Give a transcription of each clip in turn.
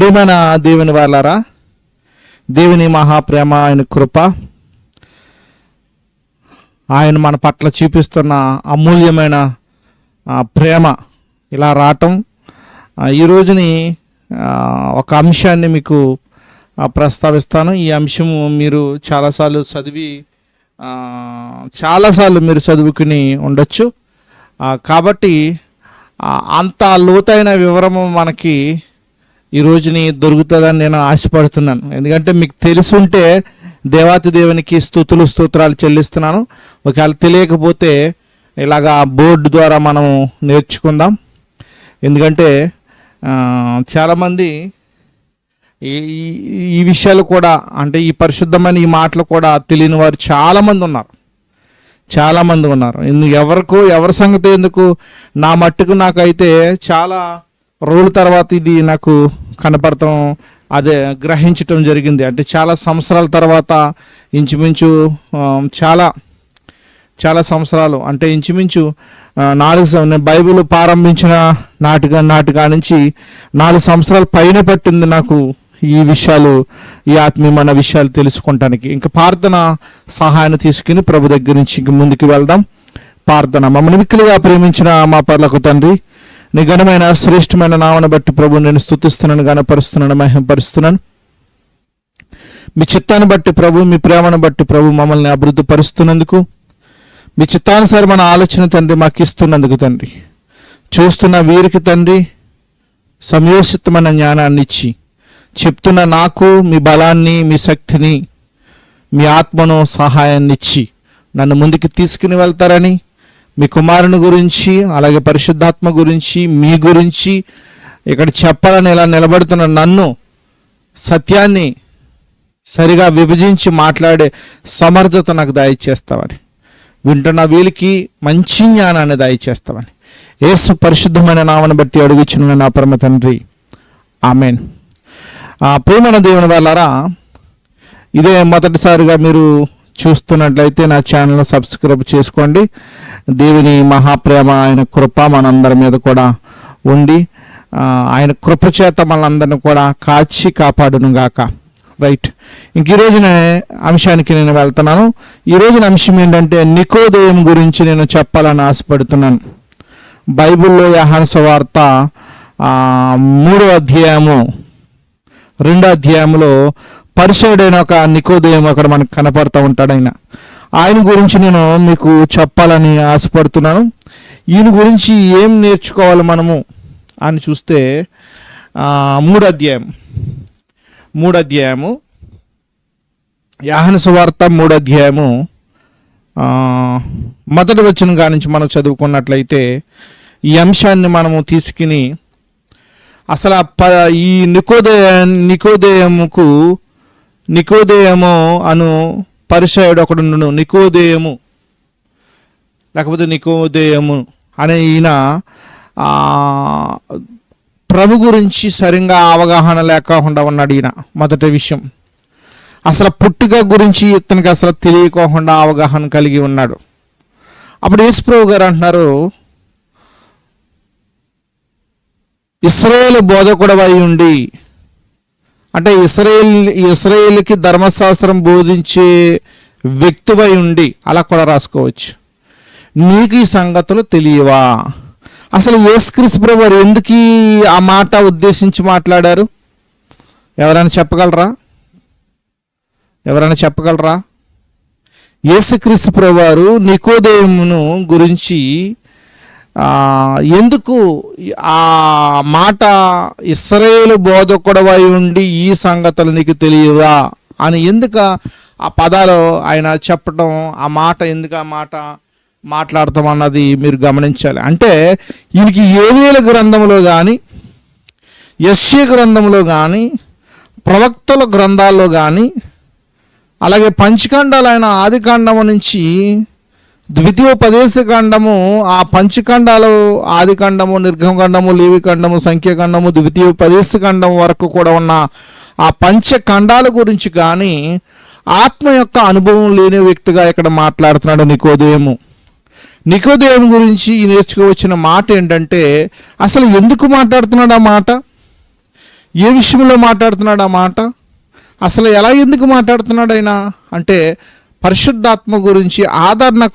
ప్రియమైన దేవుని వాళ్ళారా దేవుని మహాప్రేమ ఆయన కృప ఆయన మన పట్ల చూపిస్తున్న అమూల్యమైన ప్రేమ ఇలా రావటం ఈ రోజుని ఒక అంశాన్ని మీకు ప్రస్తావిస్తాను. ఈ అంశము మీరు చాలాసార్లు చదివి చాలాసార్లు మీరు చదువుకుని ఉండొచ్చు. కాబట్టి అంత లోతైన వివరము మనకి ఈ రోజుని దొరుకుతుందని నేను ఆశపడుతున్నాను. ఎందుకంటే మీకు తెలిసి ఉంటే దేవాతి దేవునికి స్థుతులు స్తోత్రాలు చెల్లిస్తున్నాను. ఒకవేళ తెలియకపోతే ఇలాగా బోర్డు ద్వారా మనం నేర్చుకుందాం. ఎందుకంటే చాలామంది ఈ ఈ- విషయాలు కూడా అంటే ఈ పరిశుద్ధమైన ఈ మాటలు కూడా తెలియని వారు చాలామంది ఉన్నారు. చాలామంది ఉన్నారు. ఎందు- ఎవరికు ఎవరి సంగతి ఎందుకు నా మట్టుకు నాకైతే చాలా రోజుల తర్వాత ఇది నాకు కనపడటం అదే గ్రహించటం జరిగింది. అంటే చాలా సంవత్సరాల తర్వాత ఇంచుమించు చాలా చాలా సంవత్సరాలు. అంటే ఇంచుమించు నాలుగు నేను బైబిల్ ప్రారంభించిన నాటిగా నాటిగా నుంచి నాలుగు సంవత్సరాల పైన పట్టింది నాకు ఈ విషయాలు ఈ ఆత్మీయమైన విషయాలు తెలుసుకోవటానికి ఇంకా ప్రార్థన సహాయాన్ని తీసుకుని ప్రభు దగ్గర నుంచి ఇంక ముందుకు వెళ్దాం. ప్రార్థన. మమ్మల్ని మిక్కిలిగా ప్రేమించిన మా పర్లకు తండ్రి నీ ఘనమైన శ్రేష్టమైన నామను బట్టి ప్రభు నేను స్తుతిస్తున్నాను గణపరుస్తున్నాను మహింపరుస్తున్నాను మీ చిత్తాన్ని బట్టి ప్రభు మీ ప్రేమను బట్టి ప్రభు మమ్మల్ని అభివృద్ధి పరుస్తున్నందుకు మీ చిత్తానుసారమైన ఆలోచన తండ్రి మాకు ఇస్తున్నందుకు తండ్రి. చూస్తున్న వీరికి తండ్రి సంయోషితమైన జ్ఞానాన్ని ఇచ్చి చెప్తున్న నాకు మీ బలాన్ని మీ శక్తిని మీ ఆత్మను సహాయాన్ని ఇచ్చి నన్ను ముందుకు తీసుకుని వెళ్తారని మీ కుమారుని గురించి అలాగే పరిశుద్ధాత్మ గురించి మీ గురించి ఇక్కడ చెప్పాలని ఇలా నిలబడుతున్న నన్ను సత్యాన్ని సరిగా విభజించి మాట్లాడే సమర్థత నాకు దయచేస్తామని వింటున్న వీళ్ళకి మంచి జ్ఞానాన్ని దయచేస్తామని ఏసు పరిశుద్ధమైన నామను బట్టి అడుగుచున్న నా పరమ తండ్రి. ఆమెన్. ఆ ప్రేమణ దేవుని వాళ్ళారా ఇదే మొదటిసారిగా మీరు చూస్తున్నట్లయితే నా ఛానల్ సబ్స్క్రైబ్ చేసుకోండి. దేవుని మహాప్రేమ ఆయన కృప మనందరి మీద కూడా ఉండి ఆయన కృప చేత మనందరిని కూడా కాచి కాపాడును గాక రైట్. ఇంక ఈ రోజున అంశానికి నేను వెళ్తున్నాను. ఈ రోజున అంశం ఏంటంటే నికోదయం గురించి నేను చెప్పాలని ఆశపడుతున్నాను. బైబిల్లో యహాన్స వార్త మూడో అధ్యాయము రెండో అధ్యాయంలో పరిచయుడైన ఒక నికోదయం అక్కడ మనకు కనపడుతూ ఉంటాడు ఆయన. ఆయన గురించి నేను మీకు చెప్పాలని ఆశపడుతున్నాను. ఈయన గురించి ఏం నేర్చుకోవాలి మనము అని చూస్తే మూడు అధ్యాయం మూడు అధ్యాయము యాహన సువార్త మూడు అధ్యాయము మొదటి వచ్చిన కాడి నుంచి మనం చదువుకున్నట్లయితే ఈ అంశాన్ని మనము తీసుకుని అసలు ప ఈ నికోదయ నికోదయముకు నికోదేయము అను పరిచయుడు ఒకడును నికోదేయము. లేకపోతే నికోదేయము అనే ఈయన ప్రభు గురించి సరిగా అవగాహన లేకుండా ఉన్నాడు ఈయన మొదటి విషయం. అసలు పుట్టుక గురించి ఇతనికి అసలు తెలియకోకుండా అవగాహన కలిగి ఉన్నాడు. అప్పుడు యేసుప్రభు గారు అంటున్నారు ఇస్రాయేల్ బోధకుడవై ఉండి అంటే ఇస్రాయేల్ ఇస్రాయేల్కి ధర్మశాస్త్రం బోధించే వ్యక్తివై ఉండి అలా కూడా రాసుకోవచ్చు. నీకు ఈ సంగతులు తెలియవా? అసలు యేసుక్రీస్తు ప్రభు ఎందుకు ఆ మాట ఉద్దేశించి మాట్లాడారు? ఎవరైనా చెప్పగలరా? ఎవరైనా చెప్పగలరా? యేసుక్రీస్తు ప్రభువారు నికోదేమును గురించి ఎందుకు ఆ మాట ఇస్రాయేలు బోధకుడవై ఉండి ఈ సంగతులు నీకు తెలియదా అని ఎందుకు ఆ పదాలు ఆయన చెప్పటం ఆ మాట ఎందుకు ఆ మాట మాట్లాడతాం అన్నది మీరు గమనించాలి. అంటే వీరికి ఏవేల గ్రంథంలో కానీ ఎస్సీ గ్రంథంలో కానీ ప్రవక్తల గ్రంథాల్లో కానీ అలాగే పంచఖండాలైన ఆది ఆదికాండం నుంచి ద్వితీయోపదేశ ఖండము ఆ పంచఖండాలు ఆది ఖండము నిర్గమఖండము లేవిఖండము సంఖ్యాఖండము ద్వితీయోపదేశ ఖండం వరకు కూడా ఉన్న ఆ పంచఖండాల గురించి కానీ ఆత్మ యొక్క అనుభవం లేని వ్యక్తిగా ఇక్కడ మాట్లాడుతున్నాడు నికోదేము నికోదేము గురించి నేర్చుకోవచ్చిన మాట ఏంటంటే అసలు ఎందుకు మాట్లాడుతున్నాడు ఆ మాట? ఏ విషయంలో మాట్లాడుతున్నాడు ఆ మాట? అసలు ఎలా ఎందుకు మాట్లాడుతున్నాడు ఆయన? అంటే పరిశుద్ధాత్మ గురించి ఆదరణ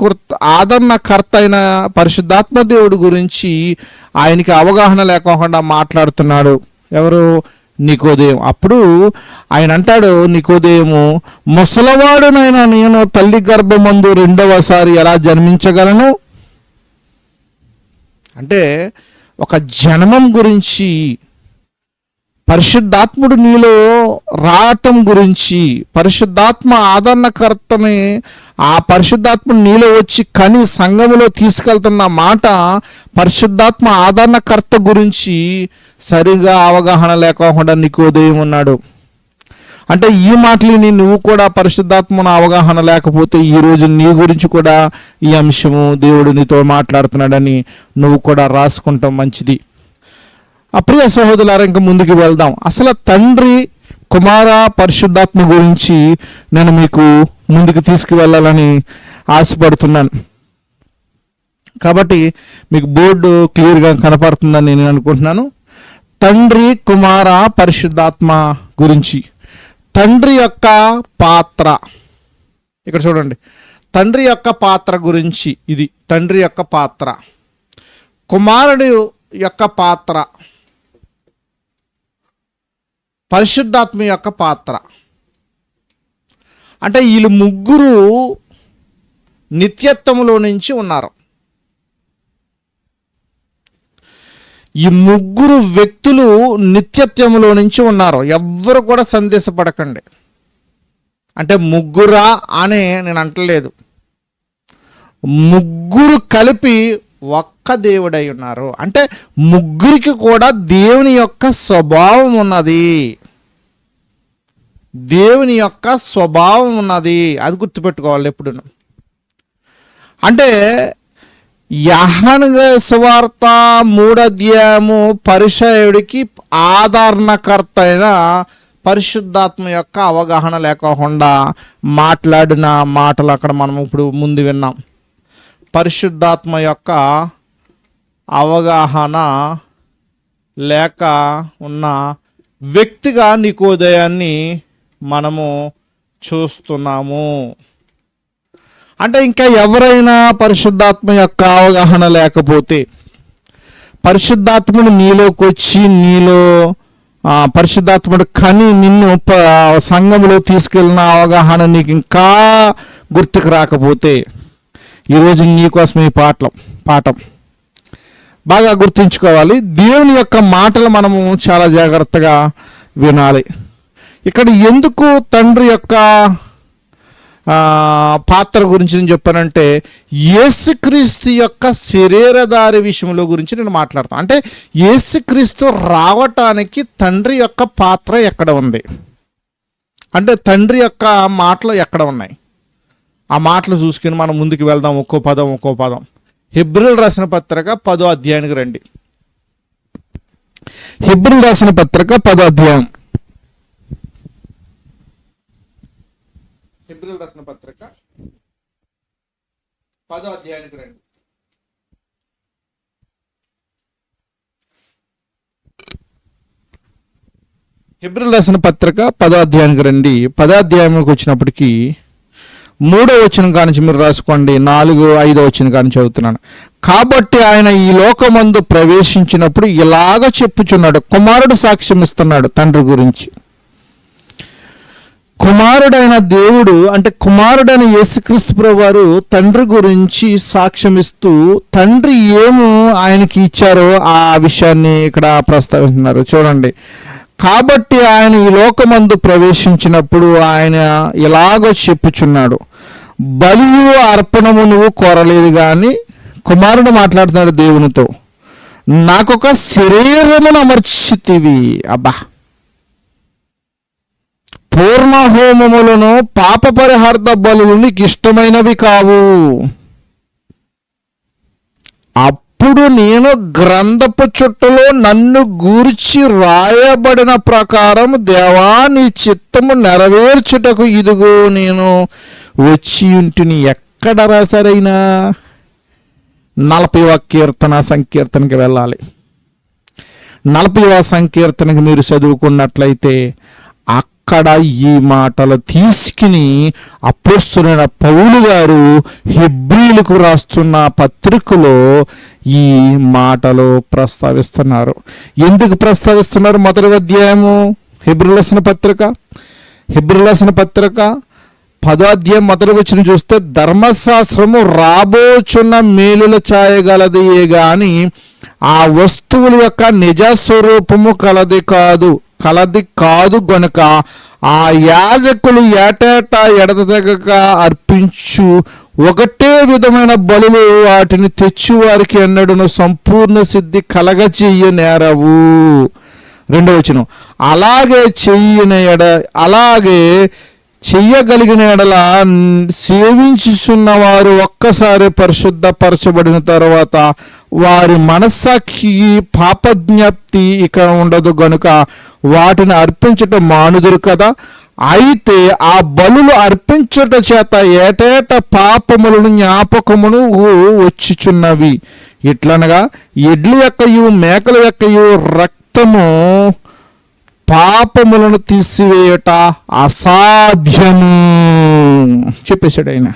ఆదరణకర్త అయిన పరిశుద్ధాత్మ దేవుడు గురించి ఆయనకి అవగాహన లేకోకుండా మాట్లాడుతున్నాడు. ఎవరు? నికోదయం అప్పుడు ఆయన అంటాడు నికోదయము ముసలవాడునైనా నేను తల్లి గర్భమందు రెండవసారి ఎలా జన్మించగలను? అంటే ఒక జన్మం గురించి పరిశుద్ధాత్ముడు నీలో రావటం గురించి పరిశుద్ధాత్మ ఆదరణకర్తని ఆ పరిశుద్ధాత్మ నీలో వచ్చి కని సంఘములో తీసుకెళ్తున్న మాట పరిశుద్ధాత్మ ఆదరణకర్త గురించి సరిగా అవగాహన లేకోకుండా నీకు ఉదయం ఉన్నాడు. అంటే ఈ మాటలని నువ్వు కూడా పరిశుద్ధాత్మను అవగాహన లేకపోతే ఈ రోజు నీ గురించి కూడా ఈ అంశము దేవుడు నీతో మాట్లాడుతున్నాడని నువ్వు కూడా రాసుకుంటాం మంచిది. అప్రియ సహోదరులారా ఇంకా ముందుకు వెళ్దాం. అసలు తండ్రి కుమార పరిశుద్ధాత్మ గురించి నేను మీకు ముందుకు తీసుకువెళ్ళాలని ఆశపడుతున్నాను. కాబట్టి మీకు బోర్డు క్లియర్గా కనపడుతుందని నేను అనుకుంటున్నాను. తండ్రి కుమార పరిశుద్ధాత్మ గురించి. తండ్రి యొక్క పాత్ర. ఇక్కడ చూడండి. తండ్రి యొక్క పాత్ర గురించి ఇది. తండ్రి యొక్క పాత్ర. కుమారుడు యొక్క పాత్ర. పరిశుద్ధాత్మ యొక్క పాత్ర. అంటే వీళ్ళు ముగ్గురు నిత్యత్వంలో నుంచి ఉన్నారు. ఈ ముగ్గురు వ్యక్తులు నిత్యత్వంలో నుంచి ఉన్నారు. ఎవ్వరు కూడా సందేశపడకండి. అంటే ముగ్గురా అని నేను అంటలేదు. ముగ్గురు కలిపి ఒక్క దేవుడై ఉన్నారు. అంటే ముగ్గురికి కూడా దేవుని యొక్క స్వభావం ఉన్నది. దేవుని యొక్క స్వభావం ఉన్నది. అది గుర్తుపెట్టుకోవాలి ఎప్పుడు అంటే యహనగ సువార్త మూడధ్యాయము పరిచయుడికి ఆదరణకర్త అయిన పరిశుద్ధాత్మ యొక్క అవగాహన లేకోకుండా మాట్లాడిన మాటలు అక్కడ మనం ఇప్పుడు ముందు విన్నాం. పరిశుద్ధాత్మ యొక్క అవగాహన లేక ఉన్న వ్యక్తిగా నికోదయాన్ని మనము చూస్తున్నాము. అంటే ఇంకా ఎవరైనా పరిశుద్ధాత్మ యొక్క అవగాహన లేకపోతే పరిశుద్ధాత్ముడు నీలోకి వచ్చి నీలో పరిశుద్ధాత్ముడు కని నిన్ను సంఘంలో సంఘములో తీసుకెళ్ళిన అవగాహన నీకు ఇంకా గుర్తుకు రాకపోతే ఈరోజు నీకోసం ఈ పాటలు పాఠం. బాగా గుర్తుంచుకోవాలి. దేవుని యొక్క మాటలు మనము చాలా జాగ్రత్తగా వినాలి. ఇక్కడ ఎందుకు తండ్రి యొక్క పాత్ర గురించి నేను చెప్పానంటే యేసుక్రీస్తు యొక్క శరీరధారి విషయంలో గురించి నేను మాట్లాడతాను అంటే యేసుక్రీస్తు రావటానికి తండ్రి యొక్క పాత్ర ఎక్కడ ఉంది? అంటే తండ్రి యొక్క మాటలు ఎక్కడ ఉన్నాయి? ఆ మాటలు చూసుకుని మనం ముందుకు వెళ్దాం ఒక్కో పదం ఒక్కో పదం. హిబ్రిల్ రాసిన పత్రిక పదో అధ్యాయానికి రండి. హిబ్రిల్ రాసిన పత్రిక పదో అధ్యాయం. హిబ్రిల్ రాసిన పత్రిక పదో అధ్యాయానికి రండి. హిబ్రిల్ రాసిన పత్రిక పదో అధ్యాయానికి రండి. పదో అధ్యాయంకి వచ్చినప్పటికీ మూడో వచ్చిన కానించి మీరు రాసుకోండి నాలుగు ఐదో వచ్చిన కానీ చదువుతున్నాను. కాబట్టి ఆయన ఈ లోకమందు ప్రవేశించినప్పుడు ఇలాగ చెప్పుచున్నాడు కుమారుడు సాక్ష్యం ఇస్తున్నాడు తండ్రి గురించి. కుమారుడైన దేవుడు అంటే కుమారుడైన యేసుక్రీస్తు ప్రభు వారు తండ్రి గురించి సాక్ష్యం ఇస్తూ తండ్రి ఏమో ఆయనకి ఇచ్చారో ఆ విషయాన్ని ఇక్కడ ప్రస్తావిస్తున్నారు. చూడండి. కాబట్టి ఆయన ఈ లోకమందు ప్రవేశించినప్పుడు ఆయన ఇలాగో చెప్పుచున్నాడు. బలియు అర్పణము నువ్వు కోరలేదు కానీ కుమారుడు మాట్లాడుతున్నాడు దేవునితో నాకొక శరీరమును అమర్చితివి అబ్బా. పూర్ణ హోమములను పాప పరిహార్థ బలులు నీకు ఇష్టమైనవి కావు. అప్పుడు నేను గ్రంథపు చుట్టలో నన్ను గూర్చి రాయబడిన ప్రకారం దేవా నీ చిత్తము నెరవేర్చుటకు ఇదిగో నేను వచ్చి ఉంటిని ఎక్కడ రాశారైనా? నలభై కీర్తన సంకీర్తనకి వెళ్ళాలి. నలభైవ సంకీర్తనకి మీరు చదువుకున్నట్లయితే అక్కడ ఈ మాటలు తీసుకుని అప్పుస్తున్న పౌలు గారు హిబ్రిలకు రాస్తున్న పత్రికలో ఈ మాటలు ప్రస్తావిస్తున్నారు. ఎందుకు ప్రస్తావిస్తున్నారు మొదటి అధ్యాయము? హెబ్రిలసిన పత్రిక. హెబ్రిలసిన పత్రిక పదో అధ్యాయం మొదటి వచ్చిన చూస్తే ధర్మశాస్త్రము రాబోచున్న మేలుల ఛాయగలదియే గాని ఆ వస్తువుల యొక్క నిజ స్వరూపము కలది కాదు. కలది కాదు గనుక ఆ యాజకులు ఏటేటా ఎడతెగక అర్పించు ఒకటే విధమైన బలులు వాటిని తెచ్చువారికి అన్నడును సంపూర్ణ సిద్ధి కలగచేయ నేరవు రెండవ వచనం. అలాగే చెయ్యిన ఎడ అలాగే చెయ్యగలిగిన ఎడల సేవించుచున్న వారు ఒక్కసారి పరిశుద్ధపరచబడిన తర్వాత వారి మనస్సాక్షి పాపజ్ఞప్తి ఇక ఉండదు గనుక వాటిని అర్పించటం మానుదురు కదా. అయితే ఆ బలులు అర్పించుట చేత ఏటేట పాపములను జ్ఞాపకమును వచ్చుచున్నవి. ఇట్లనగా ఎడ్లు యొక్కయు మేకల యొక్కయు రక్తము పాపములను తీసివేయట అసాధ్యము చెప్పేశాడు ఆయన.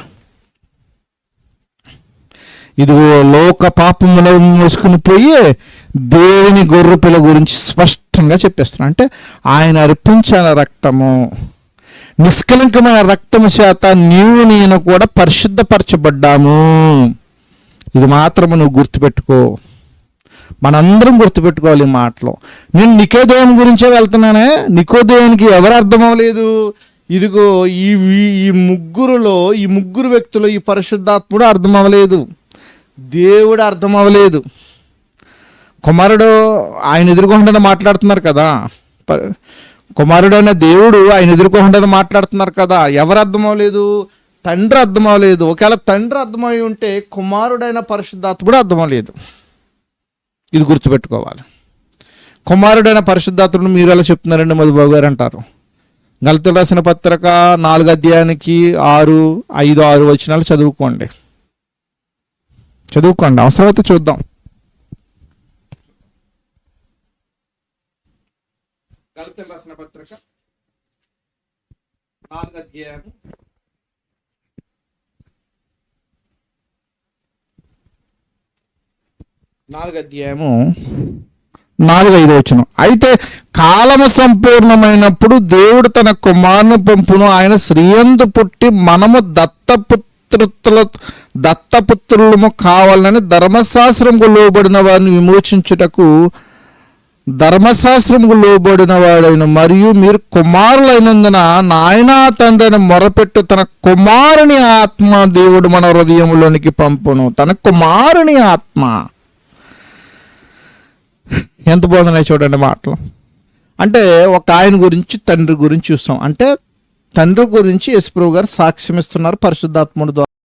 ఇదిగో లోక పాపములను మోసుకుని పోయి దేవుని గొర్రెపిల్ల గురించి స్పష్టంగా చెప్పేస్తున్నాను అంటే ఆయన అర్పించిన రక్తము నిష్కలంకమైన రక్తము చేత నీవు నేను కూడా పరిశుద్ధపరచబడ్డాము. ఇది మాత్రము నువ్వు గుర్తుపెట్టుకో. మనందరం గుర్తుపెట్టుకోవాలి ఈ మాటలో. నేను నికోదేవుని గురించే వెళ్తున్నానే? నికోదేవునికి ఎవరు అర్థం అవ్వలేదు ఇదిగో ఈ ఈ- ఈ ముగ్గురులో ఈ ముగ్గురు వ్యక్తులు ఈ పరిశుద్ధాత్ముడు అర్థం అవ్వలేదు దేవుడు అర్థం అవ్వలేదు కుమారుడు ఆయన ఎదుర్కొండని మాట్లాడుతున్నారు కదా. ప- కుమారుడు అనే దేవుడు ఆయన ఎదుర్కొండని మాట్లాడుతున్నారు కదా. ఎవరు అర్థం తండ్రి అర్థం అవ్వలేదు ఒకవేళ తండ్రి అర్థమై ఉంటే కుమారుడైన పరిశుద్ధాత్మ అర్థం అర్థమవలేదు ఇది గుర్తుపెట్టుకోవాలి. కుమారుడైన పరిశుద్ధాత్ముడు మీరు ఎలా చెప్తున్నారండి మధుబాబు గారు అంటారు. గలతలు రాసిన పత్రిక నాలుగు అధ్యాయానికి ఆరు ఐదు ఆరు వచ్చినాలు చదువుకోండి. చదువుకోండి. అవసరమైతే చూద్దాం. గలతలు రాసిన పత్రిక. నాలుగు అధ్యాయం నాలుగు అధ్యాయము. నాలుగు ఐదు వచ్చిన అయితే కాలము సంపూర్ణమైనప్పుడు దేవుడు తన కుమారుని పంపును ఆయన శ్రీయందు పుట్టి మనము దత్తపుత్రుల దత్తపుత్రులము కావాలని ధర్మశాస్త్రంకు లోబడిన వారిని విమోచించుటకు ధర్మశాస్త్రముకు లోబడిన వాడైన మరియు మీరు కుమారులైనందున నాయనా తండ్రిని మొరపెట్టు తన కుమారుని ఆత్మ దేవుడు మన హృదయంలోనికి పంపును. తన కుమారుని ఆత్మ. ఎంత బాగున్నాయి చూడండి మాటలు. అంటే ఒక ఆయన గురించి తండ్రి గురించి చూస్తాం. అంటే తండ్రి గురించి యశ్ప్రభు గారు సాక్ష్యం ఇస్తున్నారు పరిశుద్ధాత్ముడు ద్వారా